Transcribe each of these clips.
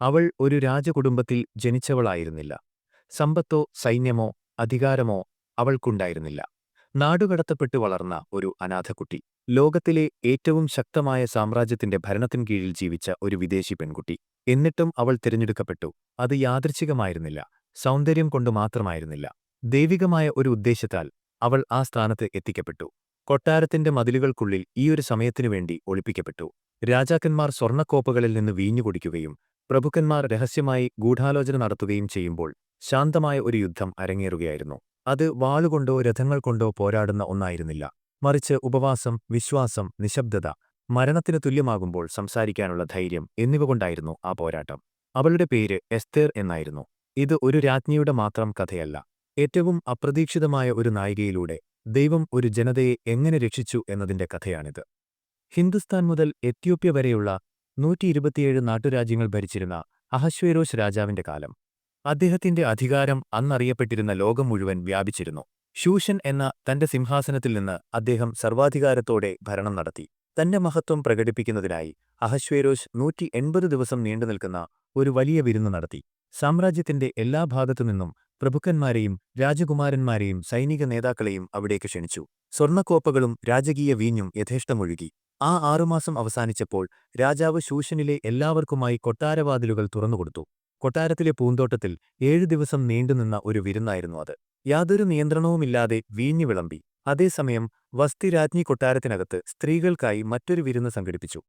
അവൾ ഒരു രാജകുടുംബത്തിൽ ജനിച്ചവളായിരുന്നില്ല. സമ്പത്തോ സൈന്യമോ അധികാരമോ അവൾക്കുണ്ടായിരുന്നില്ല. നാടുകടത്തപ്പെട്ടു വളർന്ന ഒരു അനാഥക്കുട്ടി. ലോകത്തിലെ ഏറ്റവും ശക്തമായ സാമ്രാജ്യത്തിന്റെ ഭരണത്തിൻ കീഴിൽ ജീവിച്ച ഒരു വിദേശി പെൺകുട്ടി. എന്നിട്ടും അവൾ തിരഞ്ഞെടുക്കപ്പെട്ടു. അത് യാദൃച്ഛികമായിരുന്നില്ല. സൗന്ദര്യം കൊണ്ട് മാത്രമായിരുന്നില്ല. ദൈവികമായ ഒരു ഉദ്ദേശത്താൽ അവൾ ആ സ്ഥാനത്ത് എത്തിക്കപ്പെട്ടു. കൊട്ടാരത്തിന്റെ മതിലുകൾക്കുള്ളിൽ ഈയൊരു സമയത്തിനുവേണ്ടി ഒളിപ്പിക്കപ്പെട്ടു. രാജാക്കന്മാർ സ്വർണക്കോപ്പുകളിൽ നിന്ന് വീഞ്ഞു കുടിക്കുകയും പ്രഭുക്കന്മാർ രഹസ്യമായി ഗൂഢാലോചന നടത്തുകയും ചെയ്യുമ്പോൾ ശാന്തമായ ഒരു യുദ്ധം അരങ്ങേറുകയായിരുന്നു. അത് വാളുകൊണ്ടോ രഥങ്ങൾ കൊണ്ടോ പോരാടുന്ന ഒന്നായിരുന്നില്ല. മറിച്ച് ഉപവാസം വിശ്വാസം നിശബ്ദത മരണത്തിന് തുല്യമാകുമ്പോൾ സംസാരിക്കാനുള്ള ധൈര്യം എന്നിവ കൊണ്ടായിരുന്നു ആ പോരാട്ടം. അവളുടെ പേര് എസ്തേർ എന്നായിരുന്നു. ഇത് ഒരു രാജ്ഞിയുടെ മാത്രം കഥയല്ല. ഏറ്റവും അപ്രതീക്ഷിതമായ ഒരു നായികയിലൂടെ ദൈവം ഒരു ജനതയെ എങ്ങനെ രക്ഷിച്ചു എന്നതിന്റെ കഥയാണിത്. ഹിന്ദുസ്ഥാൻ മുതൽ എത്യോപ്യ വരെയുള്ള നൂറ്റിയിരുപത്തിയേഴ് നാട്ടുരാജ്യങ്ങൾ ഭരിച്ചിരുന്ന അഹശ്വേരോഷ് രാജാവിന്റെ കാലം. അദ്ദേഹത്തിന്റെ അധികാരം അന്നറിയപ്പെട്ടിരുന്ന ലോകം മുഴുവൻ വ്യാപിച്ചിരുന്നു. ശൂഷൻ എന്ന തന്റെ സിംഹാസനത്തിൽ നിന്ന് അദ്ദേഹം സർവാധികാരത്തോടെ ഭരണം നടത്തി. തന്റെ മഹത്വം പ്രകടിപ്പിക്കുന്നതിനായി അഹശ്വേരോഷ് നൂറ്റി എൺപത് ദിവസം നീണ്ടുനിൽക്കുന്ന ഒരു വലിയ വിരുന്ന് നടത്തി. സാമ്രാജ്യത്തിന്റെ എല്ലാ ഭാഗത്തുനിന്നും പ്രഭുക്കന്മാരെയും രാജകുമാരന്മാരെയും സൈനിക നേതാക്കളെയും അവിടേക്ക് ക്ഷണിച്ചു. സ്വർണക്കോപ്പകളും രാജകീയ വീഞ്ഞും യഥേഷ്ടമൊഴുകി. ആ ആറുമാസം അവസാനിച്ചപ്പോൾ രാജാവ് ശൂഷനിലെ എല്ലാവർക്കുമായി കൊട്ടാരവാതിലുകൾ തുറന്നുകൊടുത്തു. കൊട്ടാരത്തിലെ പൂന്തോട്ടത്തിൽ ഏഴു ദിവസം നീണ്ടുനിന്ന ഒരു വിരുന്നായിരുന്നു അത്. യാതൊരു നിയന്ത്രണവുമില്ലാതെ വീഞ്ഞു വിളമ്പി. അതേസമയം വസ്തി രാജ്ഞി കൊട്ടാരത്തിനകത്ത് സ്ത്രീകൾക്കായി മറ്റൊരു വിരുന്ന് സംഘടിപ്പിച്ചു.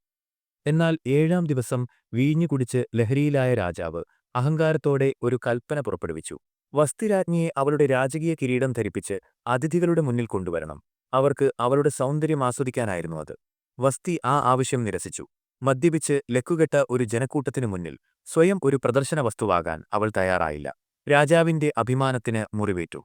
എന്നാൽ ഏഴാം ദിവസം വീഞ്ഞു കുടിച്ച് ലഹരിയിലായ രാജാവ് അഹങ്കാരത്തോടെ ഒരു കൽപ്പന പുറപ്പെടുവിച്ചു. വസ്തിരാജ്ഞിയെ അവളുടെ രാജകീയ കിരീടം ധരിപ്പിച്ച് അതിഥികളുടെ മുന്നിൽ കൊണ്ടുവരണം. അവർക്ക് അവളുടെ സൗന്ദര്യം ആസ്വദിക്കാനായിരുന്നു അത്. വസ്തി ആ ആവശ്യം നിരസിച്ചു. മദ്യപിച്ച് ലക്കുകെട്ട ഒരു ജനക്കൂട്ടത്തിനു മുന്നിൽ സ്വയം ഒരു പ്രദർശന വസ്തുവാകാൻ അവൾ തയ്യാറായില്ല. രാജാവിന്റെ അഭിമാനത്തിന് മുറിവേറ്റു.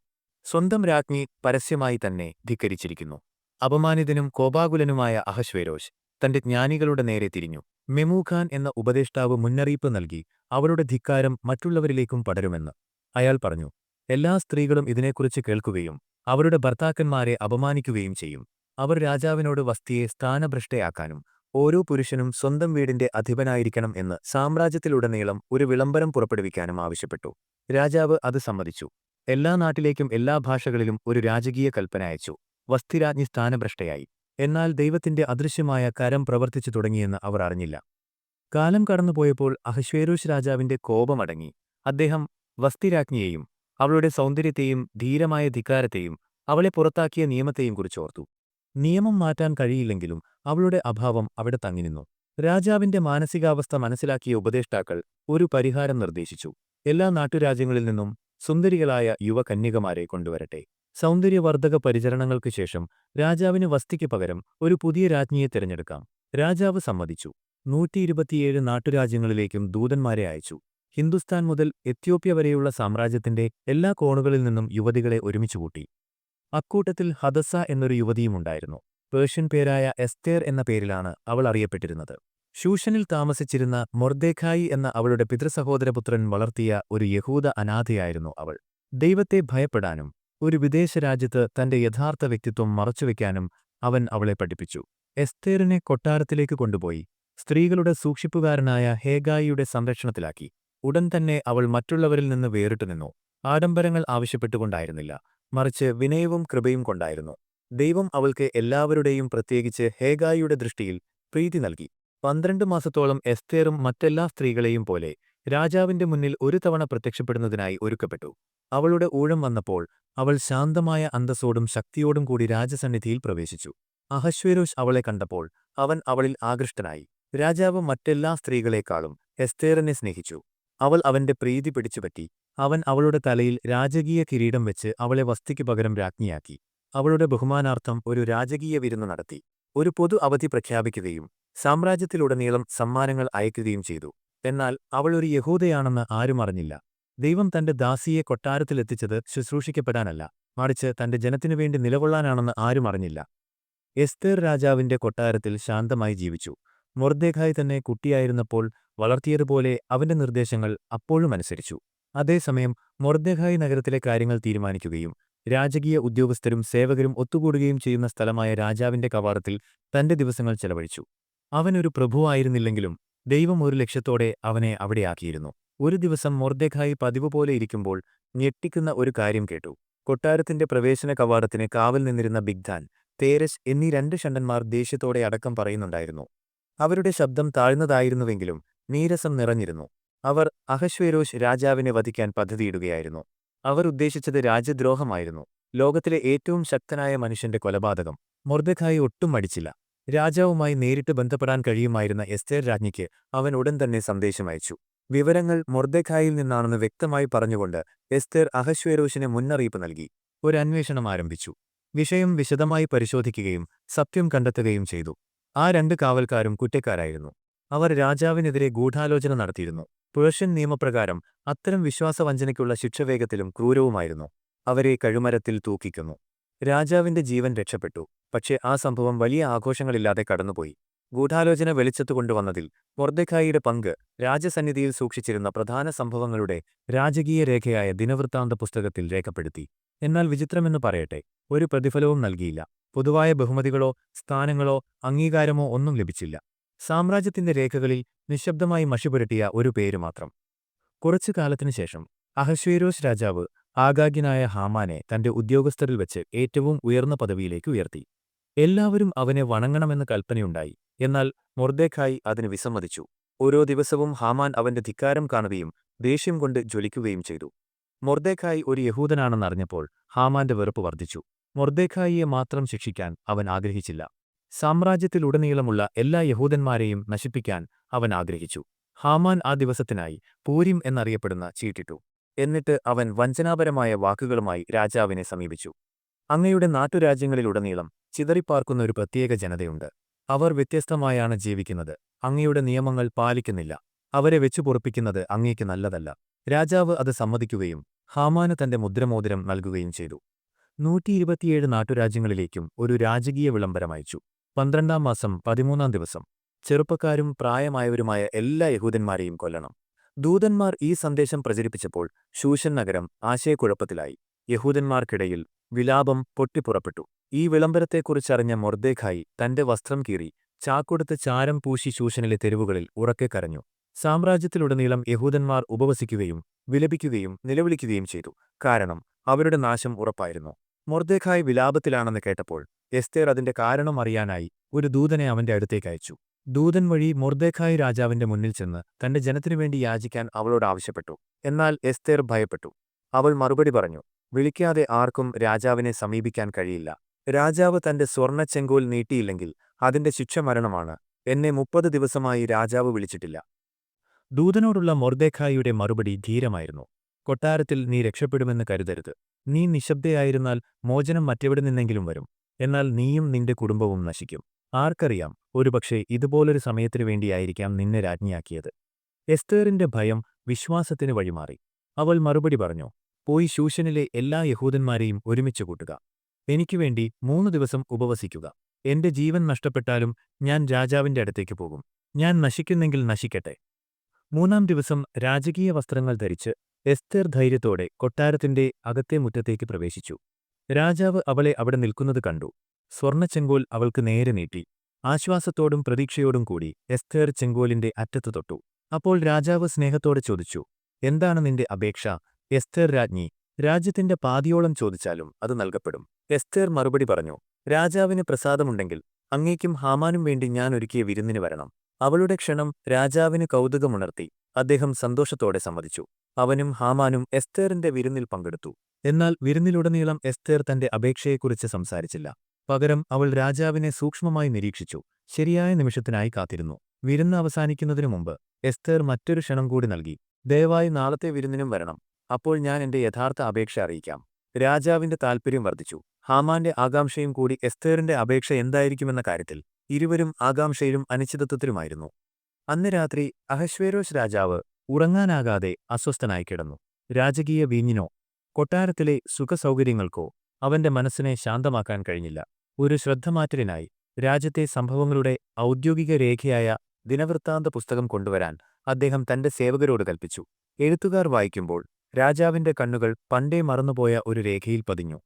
സ്വന്തം രാജ്ഞി പരസ്യമായി തന്നെ ധിക്കരിച്ചിരിക്കുന്നു. അപമാനിതനും കോപാകുലനുമായ അഹശ്വേരോഷ് തന്റെ ജ്ഞാനികളുടെ നേരെ തിരിഞ്ഞു. മെമൂഖാൻ എന്ന ഉപദേഷ്ടാവ് മുന്നറിയിപ്പ് നൽകി അവളുടെ ധിക്കാരം മറ്റുള്ളവരിലേക്കും പടരുമെന്ന് അയാൾ പറഞ്ഞു. എല്ലാ സ്ത്രീകളും ഇതിനെക്കുറിച്ച് കേൾക്കുകയും അവരുടെ ഭർത്താക്കന്മാരെ അപമാനിക്കുകയും ചെയ്യും. അവർ രാജാവിനോട് വസ്തിയെ സ്ഥാനഭ്രഷ്ടയാക്കാനും ഓരോ പുരുഷനും സ്വന്തം വീടിന്റെ അധിപനായിരിക്കണം എന്ന് സാമ്രാജ്യത്തിലുടനീളം ഒരു വിളംബരം പുറപ്പെടുവിക്കാനും ആവശ്യപ്പെട്ടു. രാജാവ് അത് സമ്മതിച്ചു. എല്ലാ നാട്ടിലേക്കും എല്ലാ ഭാഷകളിലും ഒരു രാജകീയ കൽപ്പന അയച്ചു. വസ്തിരാജ്ഞി സ്ഥാനഭ്രഷ്ടയായി. എന്നാൽ ദൈവത്തിന്റെ അദൃശ്യമായ കരം പ്രവർത്തിച്ചു തുടങ്ങിയെന്ന് അവർ അറിഞ്ഞില്ല. കാലം കടന്നുപോയപ്പോൾ അഹശ്വേരൂഷ് രാജാവിന്റെ കോപമടങ്ങി. അദ്ദേഹം വസ്തിരാജ്ഞിയെയും അവളുടെ സൗന്ദര്യത്തെയും ധീരമായ ധിക്കാരത്തെയും അവളെ പുറത്താക്കിയ നിയമത്തെയും കുറിച്ചോർത്തു നിയമം മാറ്റാൻ കഴിയില്ലെങ്കിലും അവളുടെ അഭാവം അവിടെ തങ്ങിനിന്നു. രാജാവിന്റെ മാനസികാവസ്ഥ മനസ്സിലാക്കിയ ഉപദേഷ്ടാക്കൾ ഒരു പരിഹാരം നിർദ്ദേശിച്ചു. എല്ലാ നാട്ടുരാജ്യങ്ങളിൽ നിന്നും സുന്ദരികളായ യുവകന്യകമാരെ കൊണ്ടുവരട്ടെ. സൗന്ദര്യവർദ്ധക പരിചരണങ്ങൾക്കു ശേഷം രാജാവിന് വസ്തിക്ക് പകരം ഒരു പുതിയ രാജ്ഞിയെ തിരഞ്ഞെടുക്കാം. രാജാവ് സമ്മതിച്ചു. നൂറ്റിയിരുപത്തിയേഴ് നാട്ടുരാജ്യങ്ങളിലേക്കും ദൂതന്മാരെ അയച്ചു. ഹിന്ദുസ്ഥാൻ മുതൽ എത്യോപ്യ വരെയുള്ള സാമ്രാജ്യത്തിന്റെ എല്ലാ കോണുകളിൽ നിന്നും യുവതികളെ ഒരുമിച്ചുകൂട്ടി അക്കൂട്ടത്തിൽ ഹദസ എന്നൊരു യുവതിയുമുണ്ടായിരുന്നു. പേർഷ്യൻ പേരായ എസ്തേർ എന്ന പേരിലാണ് അവൾ അറിയപ്പെട്ടിരുന്നത്. ശൂഷനിൽ താമസിച്ചിരുന്ന മൊർദേഖായി എന്ന അവളുടെ പിതൃസഹോദരപുത്രൻ വളർത്തിയ ഒരു യഹൂദ അനാഥയായിരുന്നു അവൾ. ദൈവത്തെ ഭയപ്പെടാനും ഒരു വിദേശ രാജ്യത്ത് തന്റെ യഥാർത്ഥ വ്യക്തിത്വം മറച്ചുവെക്കാനും അവൻ അവളെ പഠിപ്പിച്ചു. എസ്തേറിനെ കൊട്ടാരത്തിലേക്ക് കൊണ്ടുപോയി സ്ത്രീകളുടെ സൂക്ഷിപ്പുകാരനായ ഹേഗായിയുടെ സംരക്ഷണത്തിലാക്കി. ഉടൻ തന്നെ അവൾ മറ്റുള്ളവരിൽ നിന്ന് വേറിട്ടു നിന്നു. ആഡംബരങ്ങൾ ആവശ്യപ്പെട്ടുകൊണ്ടായിരുന്നില്ല. മറിച്ച് വിനയവും കൃപയും കൊണ്ടായിരുന്നു. ദൈവം അവൾക്ക് എല്ലാവരുടെയും പ്രത്യേകിച്ച് ഹേഗായിയുടെ ദൃഷ്ടിയിൽ പ്രീതി നൽകി. പന്ത്രണ്ട് മാസത്തോളം എസ്തേറും മറ്റെല്ലാ സ്ത്രീകളെയും പോലെ രാജാവിന്റെ മുന്നിൽ ഒരു തവണ പ്രത്യക്ഷപ്പെടുന്നതിനായി ഒരുക്കപ്പെട്ടു. അവളുടെ ഊഴം വന്നപ്പോൾ അവൾ ശാന്തമായ അന്തസ്സോടും ശക്തിയോടും കൂടി രാജസന്നിധിയിൽ പ്രവേശിച്ചു. അഹശ്വേരോഷ് അവളെ കണ്ടപ്പോൾ അവൻ അവളിൽ ആകൃഷ്ടനായി. രാജാവ് മറ്റെല്ലാ സ്ത്രീകളെക്കാളും എസ്തേറിനെ സ്നേഹിച്ചു. അവൾ അവന്റെ പ്രീതി പിടിച്ചുപറ്റി അവൻ അവളുടെ തലയിൽ രാജകീയ കിരീടം വെച്ച് അവളെ വസ്തിക്ക് പകരം രാജ്ഞിയാക്കി. അവളുടെ ബഹുമാനാർത്ഥം ഒരു രാജകീയ വിരുന്ന് നടത്തി. ഒരു പൊതു അവധി പ്രഖ്യാപിക്കുകയും സാമ്രാജ്യത്തിലുടനീളം സമ്മാനങ്ങൾ അയക്കുകയും ചെയ്തു. എന്നാൽ അവൾ ഒരു യഹൂദയാണെന്ന് ആരും അറിഞ്ഞില്ല. ദൈവം തന്റെ ദാസിയെ കൊട്ടാരത്തിലെത്തിച്ചത് ശുശ്രൂഷിക്കപ്പെടാനല്ല മറിച്ച് തന്റെ ജനത്തിനുവേണ്ടി നിലകൊള്ളാനാണെന്ന് ആരും അറിഞ്ഞില്ല. എസ്തേർ രാജാവിന്റെ കൊട്ടാരത്തിൽ ശാന്തമായി ജീവിച്ചു. മൊർദേഖായി തന്നെ കുട്ടിയായിരുന്നപ്പോൾ വളർത്തിയതുപോലെ അവന്റെ നിർദ്ദേശങ്ങൾ അപ്പോഴും അനുസരിച്ചു. അതേസമയം മൊർദേഖായി നഗരത്തിലെ കാര്യങ്ങൾ തീരുമാനിക്കുകയും രാജകീയ ഉദ്യോഗസ്ഥരും സേവകരും ഒത്തുകൂടുകയും ചെയ്യുന്ന സ്ഥലമായ രാജാവിന്റെ കവാടത്തിൽ തന്റെ ദിവസങ്ങൾ ചെലവഴിച്ചു. അവനൊരു പ്രഭുവായിരുന്നില്ലെങ്കിലും ദൈവം ഒരു ലക്ഷ്യത്തോടെ അവനെ അവിടെയാക്കിയിരുന്നു ഒരു ദിവസം മൊർദ്ദെഖായി പതിവ് പോലെ ഇരിക്കുമ്പോൾ ഞെട്ടിക്കുന്ന ഒരു കാര്യം കേട്ടു. കൊട്ടാരത്തിന്റെ പ്രവേശന കവാടത്തിന് കാവൽ നിന്നിരുന്ന ബിഗ്ദാൻ തേരസ് എന്നീ രണ്ട് ഷണ്ടന്മാർ ദേഷ്യത്തോടെ അടക്കം പറയുന്നുണ്ടായിരുന്നു. അവരുടെ ശബ്ദം താഴ്ന്നതായിരുന്നുവെങ്കിലും നീരസം നിറഞ്ഞിരുന്നു. അവർ അഹശ്വേരോഷ് രാജാവിനെ വധിക്കാൻ പദ്ധതിയിടുകയായിരുന്നു. അവർ ഉദ്ദേശിച്ചത് രാജ്യദ്രോഹമായിരുന്നു. ലോകത്തിലെ ഏറ്റവും ശക്തനായ മനുഷ്യന്റെ കൊലപാതകം. മൊർദഖായി ഒട്ടും മടിച്ചില്ല. രാജാവുമായി നേരിട്ട് ബന്ധപ്പെടാൻ കഴിയുമായിരുന്ന എസ്തേർ രാജ്ഞിക്ക് അവൻ ഉടൻ തന്നെ സന്ദേശം അയച്ചു. വിവരങ്ങൾ മൊർദഖായിൽ നിന്നാണെന്ന് വ്യക്തമായി പറഞ്ഞുകൊണ്ട് എസ്തേർ അഹശ്വേരോഷിന് മുന്നറിയിപ്പ് നൽകി. ഒരു അന്വേഷണം ആരംഭിച്ചു. വിഷയം വിശദമായി പരിശോധിക്കുകയും സത്യം കണ്ടെത്തുകയും ചെയ്തു. ആ രണ്ട് കാവൽക്കാരും കുറ്റക്കാരായിരുന്നു. അവർ രാജാവിനെതിരെ ഗൂഢാലോചന നടത്തിയിരുന്നു. പുഴഷ്യൻ നിയമപ്രകാരം അത്തരം വിശ്വാസവഞ്ചനയ്ക്കുള്ള ശിക്ഷവേഗത്തിലും ക്രൂരവുമായിരുന്നു. അവരെ കഴുമരത്തിൽ തൂക്കിക്കുന്നു. രാജാവിന്റെ ജീവൻ രക്ഷപ്പെട്ടു. പക്ഷേ ആ സംഭവം വലിയ ആഘോഷങ്ങളില്ലാതെ കടന്നുപോയി. ഗൂഢാലോചന വെളിച്ചത്തുകൊണ്ടുവന്നതിൽ മൊർദെഖായിയുടെ പങ്ക് രാജസന്നിധിയിൽ സൂക്ഷിച്ചിരുന്ന പ്രധാന സംഭവങ്ങളുടെ രാജകീയ രേഖയായ ദിനവൃത്താന്ത പുസ്തകത്തിൽ രേഖപ്പെടുത്തി. എന്നാൽ വിചിത്രമെന്ന് പറയട്ടെ ഒരു പ്രതിഫലവും നൽകിയില്ല. പൊതുവായ ബഹുമതികളോ സ്ഥാനങ്ങളോ അംഗീകാരമോ ഒന്നും ലഭിച്ചില്ല. സാമ്രാജ്യത്തിന്റെ രേഖകളിൽ നിശബ്ദമായി മഷിപുരട്ടിയ ഒരു പേരു മാത്രം. കുറച്ചു കാലത്തിനുശേഷം അഹശ്വേരോസ് രാജാവ് ആഗാഗ്യനായ ഹാമാനെ തന്റെ ഉദ്യോഗസ്ഥരിൽ വെച്ച് ഏറ്റവും ഉയർന്ന പദവിയിലേക്ക് ഉയർത്തി. എല്ലാവരും അവനെ വണങ്ങണമെന്ന് കൽപ്പനയുണ്ടായി. എന്നാൽ മൊർദേഖായി അതിന് വിസമ്മതിച്ചു. ഓരോ ദിവസവും ഹാമാൻ അവന്റെ ധിക്കാരം കാണുകയും ദേഷ്യം കൊണ്ട് ജ്വലിക്കുകയും ചെയ്തു. മൊർദേഖായി ഒരു യഹൂദനാണെന്നറിഞ്ഞപ്പോൾ ഹാമാന്റെ വെറുപ്പ് വർദ്ധിച്ചു. മൊർദേഖായിയെ മാത്രം ശിക്ഷിക്കാൻ അവൻ ആഗ്രഹിച്ചില്ല. സാമ്രാജ്യത്തിലുടനീളമുള്ള എല്ലാ യഹൂദന്മാരെയും നശിപ്പിക്കാൻ അവൻ ആഗ്രഹിച്ചു. ഹാമാൻ ആ ദിവസത്തിനായി പൂരിം എന്നറിയപ്പെടുന്ന ചീട്ടിട്ടു. എന്നിട്ട് അവൻ വഞ്ചനാപരമായ വാക്കുകളുമായി രാജാവിനെ സമീപിച്ചു. അങ്ങയുടെ നാട്ടുരാജ്യങ്ങളിലുടനീളം ചിതറിപ്പാർക്കുന്ന ഒരു പ്രത്യേക ജനതയുണ്ട്. അവർ വ്യത്യസ്തമായാണ് ജീവിക്കുന്നത്. അങ്ങയുടെ നിയമങ്ങൾ പാലിക്കുന്നില്ല. അവരെ വെച്ചു പൊറപ്പിക്കുന്നത് അങ്ങേക്ക് നല്ലതല്ല. രാജാവ് അത് സമ്മതിക്കുകയും ഹാമാന് തന്റെ മുദ്രമോതിരം നൽകുകയും ചെയ്തു. നൂറ്റിയിരുപത്തിയേഴ് നാട്ടുരാജ്യങ്ങളിലേക്കും ഒരു രാജകീയ വിളംബരം അയച്ചു. പന്ത്രണ്ടാം മാസം പതിമൂന്നാം ദിവസം. ചെറുപ്പക്കാരും പ്രായമായവരുമായ എല്ലാ യഹൂദന്മാരെയും കൊല്ലണം. ദൂതന്മാർ ഈ സന്ദേശം പ്രചരിപ്പിച്ചപ്പോൾ ശൂഷൻ നഗരം ആശയക്കുഴപ്പത്തിലായി. യഹൂദന്മാർക്കിടയിൽ വിലാപം പൊട്ടിപ്പുറപ്പെട്ടു. ഈ വിളംബരത്തെക്കുറിച്ചറിഞ്ഞ മൊർദേഖായി തന്റെ വസ്ത്രം കീറി ചാക്കൊടുത്ത് ചാരം പൂശി ശൂഷനിലെ തെരുവുകളിൽ ഉറക്കെ കരഞ്ഞു. സാമ്രാജ്യത്തിലുടനീളം യഹൂദന്മാർ ഉപവസിക്കുകയും വിലപിക്കുകയും നിലവിളിക്കുകയും ചെയ്തു. കാരണം അവരുടെ നാശം ഉറപ്പായിരുന്നു. മൊർദേഖായ് വിലാപത്തിലാണെന്ന് കേട്ടപ്പോൾ എസ്തേർ അതിന്റെ കാരണം അറിയാനായി ഒരു ദൂതനെ അവന്റെ അടുത്തേക്ക് അയച്ചു. ദൂതൻ വഴി മൊർദേഖായ് രാജാവിന്റെ മുന്നിൽ ചെന്ന് തന്റെ ജനത്തിനുവേണ്ടി യാചിക്കാൻ അവളോട് ആവശ്യപ്പെട്ടു. എന്നാൽ എസ്തേർ ഭയപ്പെട്ടു. അവൾ മറുപടി പറഞ്ഞു വിളിക്കാതെ ആർക്കും രാജാവിനെ സമീപിക്കാൻ കഴിയില്ല. രാജാവ് തന്റെ സ്വർണ ചെങ്കോൽ നീട്ടിയില്ലെങ്കിൽ അതിന്റെ ശിക്ഷ മരണമാണ്. എന്നെ മുപ്പത് ദിവസമായി രാജാവ് വിളിച്ചിട്ടില്ല. ദൂതനോടുള്ള മൊർദേഖായിയുടെ മറുപടി ധീരമായിരുന്നു. കൊട്ടാരത്തിൽ നീ രക്ഷപ്പെടുമെന്ന് കരുതരുത്. നീ നിശബ്ദയായിരുന്നാൽ മോചനം മറ്റെവിടെ നിന്നെങ്കിലും വരും. എന്നാൽ നീയും നിന്റെ കുടുംബവും നശിക്കും. ആർക്കറിയാം ഒരുപക്ഷെ ഇതുപോലൊരു സമയത്തിനു വേണ്ടിയായിരിക്കാം നിന്നെ രാജ്ഞിയാക്കിയത്. എസ്തേറിന്റെ ഭയം വിശ്വാസത്തിന് വഴിമാറി. അവൾ മറുപടി പറഞ്ഞു പോയി ശൂഷനിലെ എല്ലാ യഹൂദന്മാരെയും ഒരുമിച്ച് കൂട്ടുക. എനിക്കുവേണ്ടി മൂന്നു ദിവസം ഉപവസിക്കുക. എന്റെ ജീവൻ നഷ്ടപ്പെട്ടാലും ഞാൻ രാജാവിന്റെ അടുത്തേക്ക് പോകും. ഞാൻ നശിക്കുന്നെങ്കിൽ നശിക്കട്ടെ. മൂന്നാം ദിവസം രാജകീയ വസ്ത്രങ്ങൾ ധരിച്ച് എസ്തേർ ധൈര്യത്തോടെ കൊട്ടാരത്തിന്റെ അകത്തെ മുറ്റത്തേക്ക് പ്രവേശിച്ചു. രാജാവ് അവളെ അവിടെ നിൽക്കുന്നത് കണ്ടു. സ്വർണച്ചെങ്കോൽ അവൾക്ക് നേരെ നീട്ടി. ആശ്വാസത്തോടും പ്രതീക്ഷയോടും കൂടി എസ്തേർ ചെങ്കോലിന്റെ അറ്റത്തു തൊട്ടു. അപ്പോൾ രാജാവ് സ്നേഹത്തോടെ ചോദിച്ചു എന്താണ് നിന്റെ അപേക്ഷ? എസ്തേർ രാജ്ഞി രാജ്യത്തിന്റെ പാതിയോളം ചോദിച്ചാലും അത് നൽകപ്പെടും. എസ്തേർ മറുപടി പറഞ്ഞു രാജാവിന് പ്രസാദമുണ്ടെങ്കിൽ അങ്ങേക്കും ഹാമാനും വേണ്ടി ഞാൻ ഒരുക്കിയ വിരുന്നിന് വരണം. അവളുടെ ക്ഷണം രാജാവിന് കൗതുകമുണർത്തി അദ്ദേഹം സന്തോഷത്തോടെ സമ്മതിച്ചു. അവനും ഹാമാനും എസ്തേറിന്റെ വിരുന്നിൽ പങ്കെടുത്തു. എന്നാൽ വിരുന്നിലുടനീളം എസ്തേർ തന്റെ അപേക്ഷയെക്കുറിച്ച് സംസാരിച്ചില്ല. പകരം അവൾ രാജാവിനെ സൂക്ഷ്മമായി നിരീക്ഷിച്ചു. ശരിയായ നിമിഷത്തിനായി കാത്തിരുന്നു. വിരുന്ന് അവസാനിക്കുന്നതിനു മുമ്പ് എസ്തേർ മറ്റൊരു ക്ഷണം കൂടി നൽകി. ദയവായി നാളത്തെ വിരുന്നിനും വരണം. അപ്പോൾ ഞാൻ എന്റെ യഥാർത്ഥ അപേക്ഷ അറിയിക്കാം. രാജാവിന്റെ താൽപ്പര്യം വർദ്ധിച്ചു. ഹാമാന്റെ ആകാംക്ഷയും കൂടി എസ്തേറിന്റെ അപേക്ഷ എന്തായിരിക്കുമെന്ന കാര്യത്തിൽ ഇരുവരും ആകാംക്ഷയിലും അനിശ്ചിതത്വത്തിലുമായിരുന്നു. അന്ന് രാത്രി അഹശ്വേരോഷ് രാജാവ് ഉറങ്ങാനാകാതെ അസ്വസ്ഥനായി കിടന്നു. രാജകീയ വീഞ്ഞിനോ കൊട്ടാരത്തിലെ സുഖസൗകര്യങ്ങൾക്കോ അവന്റെ മനസ്സിനെ ശാന്തമാക്കാൻ കഴിഞ്ഞില്ല. ഒരു ശ്രദ്ധമാറ്റലിനായി രാജ്യത്തെ സംഭവങ്ങളുടെ ഔദ്യോഗിക രേഖയായ ദിനവൃത്താന്ത പുസ്തകം കൊണ്ടുവരാൻ അദ്ദേഹം തന്റെ സേവകരോട് കൽപ്പിച്ചു. എഴുത്തുകാർ വായിക്കുമ്പോൾ രാജാവിന്റെ കണ്ണുകൾ പണ്ടേ മറന്നുപോയ ഒരു രേഖയിൽ പതിഞ്ഞു.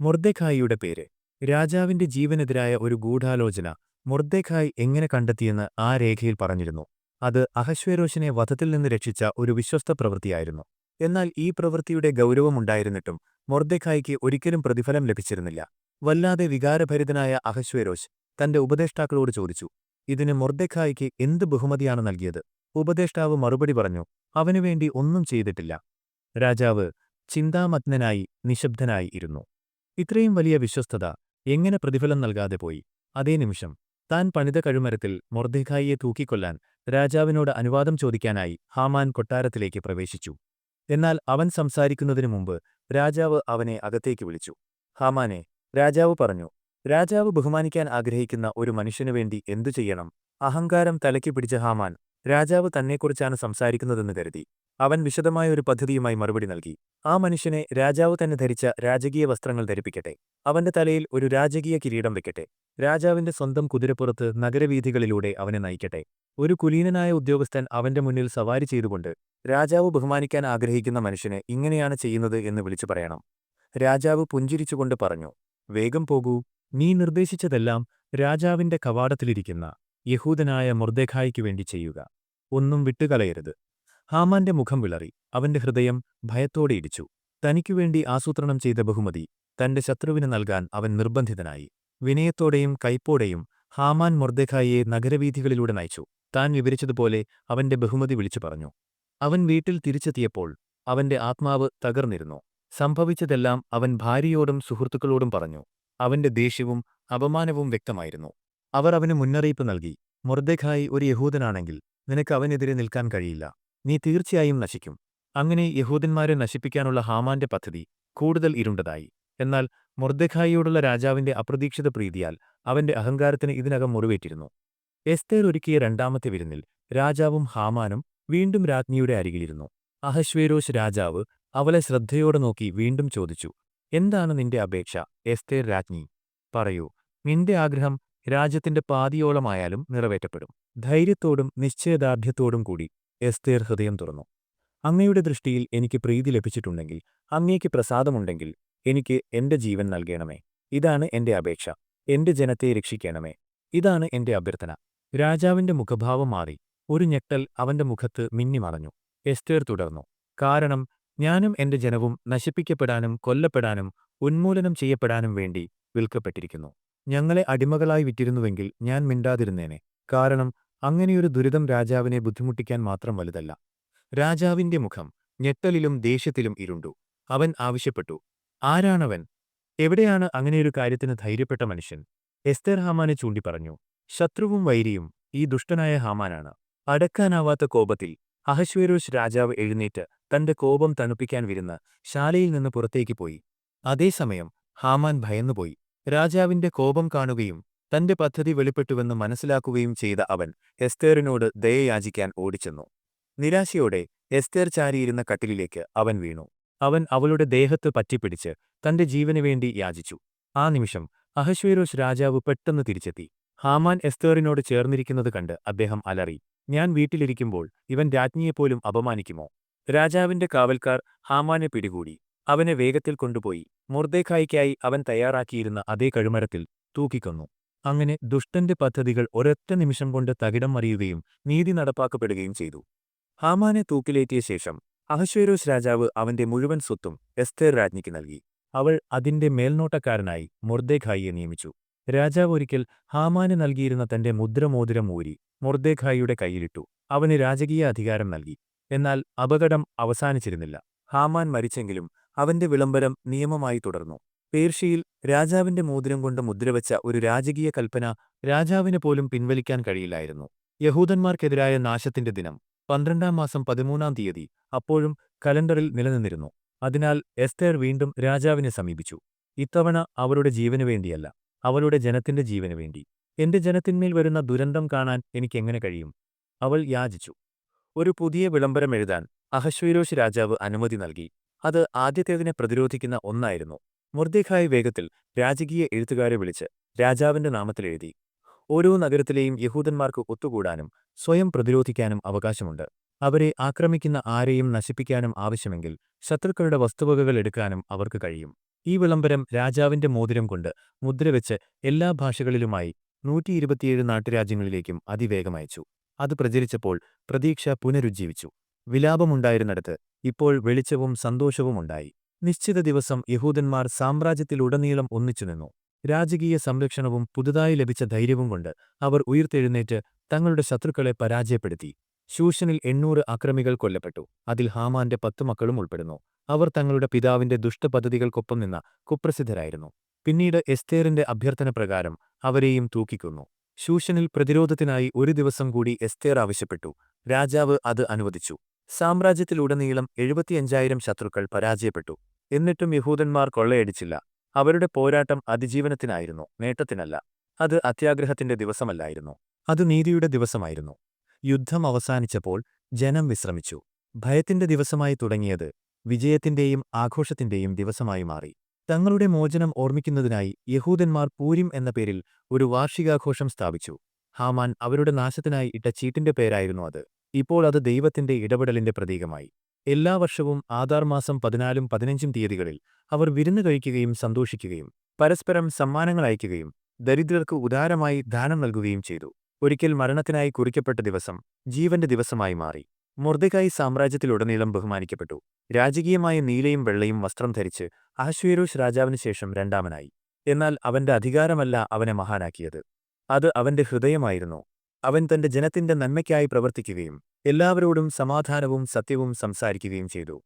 മുർദ്ദേഖായിയുടെ പേര്. രാജാവിന്റെ ജീവനെതിരായ ഒരു ഗൂഢാലോചന മുർദ്ദേഖായി എങ്ങനെ കണ്ടെത്തിയെന്ന് ആ രേഖയിൽ പറഞ്ഞിരുന്നു. അത് അഹശ്വേരോഷിനെ വധത്തിൽ നിന്ന് രക്ഷിച്ച ഒരു വിശ്വസ്ത പ്രവൃത്തിയായിരുന്നു. എന്നാൽ ഈ പ്രവൃത്തിയുടെ ഗൗരവമുണ്ടായിരുന്നിട്ടും മൊർദ്ദെഖായിക്ക് ഒരിക്കലും പ്രതിഫലം ലഭിച്ചിരുന്നില്ല. വല്ലാതെ വികാരഭരിതനായ അഹശ്വേരോഷ് തന്റെ ഉപദേഷ്ടാക്കളോട് ചോദിച്ചു ഇതിന് മൊർദ്ദെഖായിക്ക് എന്ത് ബഹുമതിയാണ് നൽകിയത്? ഉപദേഷ്ടാവ് മറുപടി പറഞ്ഞു അവനുവേണ്ടി ഒന്നും ചെയ്തിട്ടില്ല. രാജാവ് ചിന്താമഗ്നനായി നിശബ്ദനായി ഇരുന്നു. ഇത്രയും വലിയ വിശ്വസ്തത എങ്ങനെ പ്രതിഫലം നൽകാതെ പോയി? അതേ നിമിഷം താൻ പണിത കഴുമരത്തിൽ മൊർദിഖായിയെ തൂക്കിക്കൊല്ലാൻ രാജാവിനോട് അനുവാദം ചോദിക്കാനായി ഹാമാൻ കൊട്ടാരത്തിലേക്ക് പ്രവേശിച്ചു. എന്നാൽ അവൻ സംസാരിക്കുന്നതിനു മുമ്പ് രാജാവ് അവനെ അകത്തേക്ക് വിളിച്ചു. ഹാമാനെ രാജാവ് പറഞ്ഞു രാജാവ് ബഹുമാനിക്കാൻ ആഗ്രഹിക്കുന്ന ഒരു മനുഷ്യനു വേണ്ടി എന്തു ചെയ്യണം? അഹങ്കാരം തലയ്ക്ക് പിടിച്ച ഹാമാൻ രാജാവ് തന്നെക്കുറിച്ചാണ് സംസാരിക്കുന്നതെന്ന് കരുതി. അവൻ വിശദമായ ഒരു പദ്ധതിയുമായി മറുപടി നൽകി. ആ മനുഷ്യനെ രാജാവ് തന്നെ ധരിച്ച രാജകീയ വസ്ത്രങ്ങൾ ധരിപ്പിക്കട്ടെ. അവന്റെ തലയിൽ ഒരു രാജകീയ കിരീടം വെക്കട്ടെ. രാജാവിന്റെ സ്വന്തം കുതിരപ്പുറത്ത് നഗരവീഥികളിലൂടെ അവനെ നയിക്കട്ടെ. ഒരു കുലീനനായ ഉദ്യോഗസ്ഥൻ അവന്റെ മുന്നിൽ സവാരി ചെയ്തുകൊണ്ട് രാജാവ് ബഹുമാനിക്കാൻ ആഗ്രഹിക്കുന്ന മനുഷ്യനെ ഇങ്ങനെയാണ് ചെയ്യുന്നത് എന്ന് വിളിച്ചു പറയണം. രാജാവ് പുഞ്ചിരിച്ചുകൊണ്ട് പറഞ്ഞു വേഗം പോകൂ. നീ നിർദ്ദേശിച്ചതെല്ലാം രാജാവിന്റെ കവാടത്തിലിരിക്കുന്ന യഹൂദനായ മൊർദ്ദേഖായിക്കു വേണ്ടി ചെയ്യുക. ഒന്നും വിട്ടുകളയരുത്. ഹാമാന്റെ മുഖം വിളറി. അവന്റെ ഹൃദയം ഭയത്തോടെ ഇടിച്ചു. തനിക്കുവേണ്ടി ആസൂത്രണം ചെയ്ത ബഹുമതി തന്റെ ശത്രുവിന് നൽകാൻ അവൻ നിർബന്ധിതനായി. വിനയത്തോടെയും കൈപ്പോടെയും ഹാമാൻ മൊർദേഖായിയെ നഗരവീഥികളിലൂടെ നയിച്ചു. താൻ വിവരിച്ചതുപോലെ അവന്റെ ബഹുമതി വിളിച്ചു പറഞ്ഞു. അവൻ വീട്ടിൽ തിരിച്ചെത്തിയപ്പോൾ അവന്റെ ആത്മാവ് തകർന്നിരുന്നു. സംഭവിച്ചതെല്ലാം അവൻ ഭാര്യയോടും സുഹൃത്തുക്കളോടും പറഞ്ഞു. അവന്റെ ദേഷ്യവും അപമാനവും വ്യക്തമായിരുന്നു. അവർ അവന് മുന്നറിയിപ്പ് നൽകി. മൊർദേഖായി ഒരു യഹൂദനാണെങ്കിൽ നിനക്ക് അവനെതിരെ നിൽക്കാൻ കഴിയില്ല. നീ തീർച്ചയായും നശിക്കും. അങ്ങനെ യഹൂദന്മാരെ നശിപ്പിക്കാനുള്ള ഹാമാന്റെ പദ്ധതി കൂടുതൽ ഇരുണ്ടതായി. എന്നാൽ മൊർദ്ദെഖായിയോടുള്ള രാജാവിന്റെ അപ്രതീക്ഷിത പ്രീതിയാൽ അവന്റെ അഹങ്കാരത്തിന് ഇതിനകം മുറിവേറ്റിരുന്നു. എസ്തേർ ഒരുക്കിയ രണ്ടാമത്തെ വിരുന്നിൽ രാജാവും ഹാമാനും വീണ്ടും രാജ്ഞിയുടെ അരികിലിരുന്നു. അഹശ്വേരോശ് രാജാവ് അവളെ ശ്രദ്ധയോടെ നോക്കി വീണ്ടും ചോദിച്ചു എന്താണ് നിന്റെ അപേക്ഷ എസ്തേർ രാജ്ഞി? പറയൂ നിന്റെ ആഗ്രഹം രാജ്യത്തിന്റെ പാതിയോളമായാലും നിറവേറ്റപ്പെടും. ധൈര്യത്തോടും നിശ്ചയദാർഢ്യത്തോടും കൂടി എസ്തേർ ഹൃദയം തുറന്നു. അങ്ങയുടെ ദൃഷ്ടിയിൽ എനിക്ക് പ്രീതി ലഭിച്ചിട്ടുണ്ടെങ്കിൽ അങ്ങേക്ക് പ്രസാദമുണ്ടെങ്കിൽ എനിക്ക് എന്റെ ജീവൻ നൽകണമേ. ഇതാണ് എന്റെ അപേക്ഷ. എന്റെ ജനത്തെ രക്ഷിക്കണമേ. ഇതാണ് എന്റെ അഭ്യർത്ഥന. രാജാവിന്റെ മുഖഭാവം മാറി. ഒരു ഞെട്ടൽ അവന്റെ മുഖത്ത് മിന്നിമറഞ്ഞു. എസ്തേർ തുടർന്നു. കാരണം ഞാനും എന്റെ ജനവും നശിപ്പിക്കപ്പെടാനും കൊല്ലപ്പെടാനും ഉന്മൂലനം ചെയ്യപ്പെടാനും വേണ്ടി വിൽക്കപ്പെട്ടിരിക്കുന്നു. ഞങ്ങളെ അടിമകളായി വിറ്റിരുന്നുവെങ്കിൽ ഞാൻ മിണ്ടാതിരുന്നേനെ. കാരണം അങ്ങനെയൊരു ദുരിതം രാജാവിനെ ബുദ്ധിമുട്ടിക്കാൻ മാത്രം വലുതല്ല. രാജാവിന്റെ മുഖം ഞെട്ടലിലും ദേഷ്യത്തിലും ഇരുണ്ടു. അവൻ ആവശ്യപ്പെട്ടു. ആരാണവൻ? എവിടെയാണ് അങ്ങനെയൊരു കാര്യത്തിന് ധൈര്യപ്പെട്ട മനുഷ്യൻ? എസ്തേർ ഹാമാനെ ചൂണ്ടിപ്പറഞ്ഞു. ശത്രുവും വൈരിയും ഈ ദുഷ്ടനായ ഹാമാനാണ്. അടക്കാനാവാത്ത കോപത്തിൽ അഹശ്വേരോഷ് രാജാവ് എഴുന്നേറ്റ് തന്റെ കോപം തണുപ്പിക്കാൻ വിരുന്ന് ശാലയിൽ നിന്ന് പുറത്തേക്ക് പോയി. അതേസമയം ഹാമാൻ ഭയന്നുപോയി. രാജാവിന്റെ കോപം കാണുകയും തന്റെ പദ്ധതി വെളിപ്പെട്ടുവെന്ന് മനസ്സിലാക്കുകയും ചെയ്ത അവൻ എസ്തേറിനോട് ദയയാചിക്കാൻ ഓടിച്ചെന്നു. നിരാശയോടെ എസ്തേർ ചാരിയിരുന്ന കട്ടിലിലേക്ക് അവൻ വീണു. അവൻ അവളുടെ ദേഹത്ത് പറ്റിപ്പിടിച്ച് തന്റെ ജീവനു വേണ്ടി യാചിച്ചു. ആ നിമിഷം അഹശ്വേരോഷ് രാജാവ് പെട്ടെന്ന് തിരിച്ചെത്തി. ഹാമാൻ എസ്തേറിനോട് ചേർന്നിരിക്കുന്നത് കണ്ട് അദ്ദേഹം അലറി ഞാൻ വീട്ടിലിരിക്കുമ്പോൾ ഇവൻ രാജ്ഞിയെപ്പോലും അപമാനിക്കുമോ? രാജാവിന്റെ കാവൽക്കാർ ഹാമാനെ പിടികൂടി. അവനെ വേഗത്തിൽ കൊണ്ടുപോയി. മുർദേഖായിക്കായി അവൻ തയ്യാറാക്കിയിരുന്ന അതേ കഴുമരത്തിൽ തൂക്കിക്കൊന്നു. അങ്ങനെ ദുഷ്ടന്റെ പദ്ധതികൾ ഒരൊറ്റ നിമിഷം കൊണ്ട് തകിടം മറിയുകയും നീതി നടപ്പാക്കപ്പെടുകയും ചെയ്തു. ഹാമാനെ തൂക്കിലേറ്റിയ ശേഷം അഹശ്വേരോസ് രാജാവ് അവന്റെ മുഴുവൻ സ്വത്തും എസ്തേർ രാജ്ഞിക്ക് നൽകി. അവൾ അതിന്റെ മേൽനോട്ടക്കാരനായി മുർദേഖായിയെ നിയമിച്ചു. രാജാവ് ഒരിക്കൽ ഹാമാന് നൽകിയിരുന്ന തന്റെ മുദ്രമോതിരം ഊരി മൊർദേഖായിയുടെ കൈയിലിട്ടു അവന് രാജകീയ അധികാരം നൽകി. എന്നാൽ അപകടം അവസാനിച്ചിരുന്നില്ല. ഹാമാൻ മരിച്ചെങ്കിലും അവന്റെ വിളംബരം നിയമമായി തുടർന്നു. പേർഷ്യയിൽ രാജാവിന്റെ മോതിരം കൊണ്ട് മുദ്രവച്ച ഒരു രാജകീയ കൽപ്പന രാജാവിന് പോലും പിൻവലിക്കാൻ കഴിയില്ലായിരുന്നു. യഹൂദന്മാർക്കെതിരായ നാശത്തിന്റെ ദിനം പന്ത്രണ്ടാം മാസം പതിമൂന്നാം തീയതി അപ്പോഴും കലണ്ടറിൽ നിലനിന്നിരുന്നു. അതിനാൽ എസ്തേർ വീണ്ടും രാജാവിനെ സമീപിച്ചു. ഇത്തവണ അവരുടെ ജീവനു വേണ്ടിയല്ല അവളുടെ ജനത്തിന്റെ ജീവനു വേണ്ടി. എന്റെ ജനത്തിന്മേൽ വരുന്ന ദുരന്തം കാണാൻ എനിക്കെങ്ങനെ കഴിയും? അവൾ യാചിച്ചു. ഒരു പുതിയ വിളംബരം എഴുതാൻ അഹശ്വരോഷ് രാജാവ് അനുമതി നൽകി. അത് ആദ്യത്തേതിനെ പ്രതിരോധിക്കുന്ന ഒന്നായിരുന്നു. മുർദേഖായ വേഗത്തിൽ രാജകീയ എഴുത്തുകാരെ വിളിച്ച് രാജാവിന്റെ നാമത്തിലെഴുതി ഓരോ നഗരത്തിലെയും യഹൂദന്മാർക്ക് ഒത്തുകൂടാനും സ്വയം പ്രതിരോധിക്കാനും അവകാശമുണ്ട്. അവരെ ആക്രമിക്കുന്ന ആരെയും നശിപ്പിക്കാനും ആവശ്യമെങ്കിൽ ശത്രുക്കളുടെ വസ്തുവകകൾ എടുക്കാനും അവർക്ക് കഴിയും. ഈ വിളംബരം രാജാവിന്റെ മോതിരം കൊണ്ട് മുദ്രവെച്ച് എല്ലാ ഭാഷകളിലുമായി നൂറ്റി ഇരുപത്തിയേഴ് നാട്ടുരാജ്യങ്ങളിലേക്കും അതിവേഗം അയച്ചു അത് പ്രചരിച്ചപ്പോൾ പ്രതീക്ഷ പുനരുജ്ജീവിച്ചു. വിലാപമുണ്ടായിരുന്നിടത്ത് ഇപ്പോൾ വെളിച്ചവും സന്തോഷവും ഉണ്ടായി. നിശ്ചിത ദിവസം യഹൂദന്മാർ സാമ്രാജ്യത്തിലുടനീളം ഒന്നിച്ചുനിന്നു രാജകീയ സംരക്ഷണവും പുതുതായി ലഭിച്ച ധൈര്യവും കൊണ്ട് അവർ ഉയർത്തെഴുന്നേറ്റ് തങ്ങളുടെ ശത്രുക്കളെ പരാജയപ്പെടുത്തി. ശൂഷനിൽ എണ്ണൂറ് അക്രമികൾ കൊല്ലപ്പെട്ടു. അതിൽ ഹാമാന്റെ പത്തു മക്കളും ഉൾപ്പെടുന്നു. അവർ തങ്ങളുടെ പിതാവിന്റെ ദുഷ്ടപദ്ധതികൾക്കൊപ്പം നിന്ന കുപ്രസിദ്ധരായിരുന്നു. പിന്നീട് എസ്തേറിന്റെ അഭ്യർത്ഥന പ്രകാരം അവരെയും തൂക്കിക്കുന്നു. ശൂഷനിൽ പ്രതിരോധത്തിനായി ഒരു ദിവസം കൂടി എസ്തേർ ആവശ്യപ്പെട്ടു. രാജാവ് അത് അനുവദിച്ചു. സാമ്രാജ്യത്തിലുടനീളം എഴുപത്തിയഞ്ചായിരം ശത്രുക്കൾ പരാജയപ്പെട്ടു. എന്നിട്ടും യഹൂദന്മാർ കൊള്ളയടിച്ചില്ല. അവരുടെ പോരാട്ടം അതിജീവനത്തിനായിരുന്നു നേട്ടത്തിനല്ല. അത് അത്യാഗ്രഹത്തിന്റെ ദിവസമല്ലായിരുന്നു. അത് നീതിയുടെ ദിവസമായിരുന്നു. യുദ്ധം അവസാനിച്ചപ്പോൾ ജനം വിശ്രമിച്ചു. ഭയത്തിന്റെ ദിവസമായി തുടങ്ങിയത് വിജയത്തിന്റെയും ആഘോഷത്തിന്റെയും ദിവസമായി മാറി. തങ്ങളുടെ മോചനം ഓർമ്മിക്കുന്നതിനായി യഹൂദന്മാർ പൂരിം എന്ന പേരിൽ ഒരു വാർഷികാഘോഷം സ്ഥാപിച്ചു. ഹാമാൻ അവരുടെ നാശത്തിനായി ഇട്ട ചീട്ടിന്റെ പേരായിരുന്നു അത്. ഇപ്പോൾ അത് ദൈവത്തിന്റെ ഇടപെടലിന്റെ പ്രതീകമായി. എല്ലാ വർഷവും ആധാർ മാസം പതിനാലും പതിനഞ്ചും തീയതികളിൽ അവർ വിരുന്ന് കഴിക്കുകയും സന്തോഷിക്കുകയും പരസ്പരം സമ്മാനങ്ങൾ അയക്കുകയും ദരിദ്രർക്ക് ഉദാരമായി ദാനം നൽകുകയും ചെയ്തു. ഒരിക്കൽ മരണത്തിനായി കുറിക്കപ്പെട്ട ദിവസം ജീവന്റെ ദിവസമായി മാറി. മൊർദക്കായി സാമ്രാജ്യത്തിലുടനീളം ബഹുമാനിക്കപ്പെട്ടു. രാജകീയമായ നീലയും വെള്ളയും വസ്ത്രം ധരിച്ച് അഹശ്വേരോഷ് രാജാവിനു ശേഷം രണ്ടാമനായി. എന്നാൽ അവന്റെ അധികാരമല്ല അവനെ മഹാനാക്കിയത്. അത് അവന്റെ ഹൃദയമായിരുന്നു. അവൻ തന്റെ ജനത്തിന്റെ നന്മയ്ക്കായി പ്രവർത്തിക്കുകയും എല്ലാവരോടും സമാധാനവും സത്യവും സംസാരിക്കുകയും ചെയ്തു.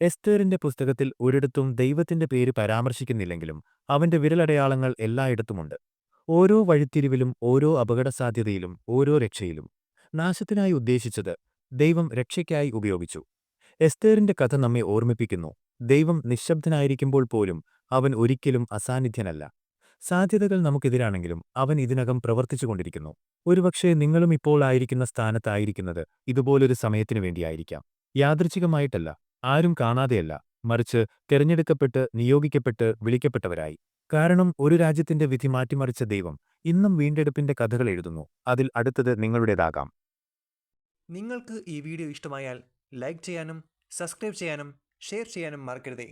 എസ്തേറിന്റെ പുസ്തകത്തിൽ ഒരിടത്തും ദൈവത്തിന്റെ പേര് പരാമർശിക്കുന്നില്ലെങ്കിലും അവന്റെ വിരലടയാളങ്ങൾ എല്ലായിടത്തുമുണ്ട്. ഓരോ വഴിത്തിരിവിലും ഓരോ അപകടസാധ്യതയിലും ഓരോ രക്ഷയിലും. നാശത്തിനായി ഉദ്ദേശിച്ചത് ദൈവം രക്ഷയ്ക്കായി ഉപയോഗിച്ചു. എസ്തേറിന്റെ കഥ നമ്മെ ഓർമ്മിപ്പിക്കുന്നു. ദൈവം നിശബ്ദനായിരിക്കുമ്പോൾ പോലും അവൻ ഒരിക്കലും അസാന്നിധ്യനല്ല. സാധ്യതകൾ നമുക്കെതിരാണെങ്കിലും അവൻ ഇതിനകം പ്രവർത്തിച്ചുകൊണ്ടിരിക്കുന്നു. ഒരുപക്ഷേ നിങ്ങളും ഇപ്പോൾ ആയിരിക്കുന്ന സ്ഥാനത്തായിരിക്കുന്നത് ഇതുപോലൊരു സമയത്തിനു വേണ്ടിയായിരിക്കാം. യാദൃച്ഛികമായിട്ടല്ല ആരും കാണാതെയല്ല മറിച്ച് തെരഞ്ഞെടുക്കപ്പെട്ട് നിയോഗിക്കപ്പെട്ട് വിളിക്കപ്പെട്ടവരായി. കാരണം ഒരു രാജ്യത്തിന്റെ വിധി മാറ്റിമറിച്ച ദൈവം ഇന്നും വീണ്ടെടുപ്പിന്റെ കഥകൾ എഴുതുന്നു. അതിൽ അടുത്തത് നിങ്ങളുടേതാകാം. നിങ്ങൾക്ക് ഈ വീഡിയോ ഇഷ്ടമായാൽ ലൈക്ക് ചെയ്യാനും സബ്സ്ക്രൈബ് ചെയ്യാനും ഷെയർ ചെയ്യാനും മറക്കരുതേ.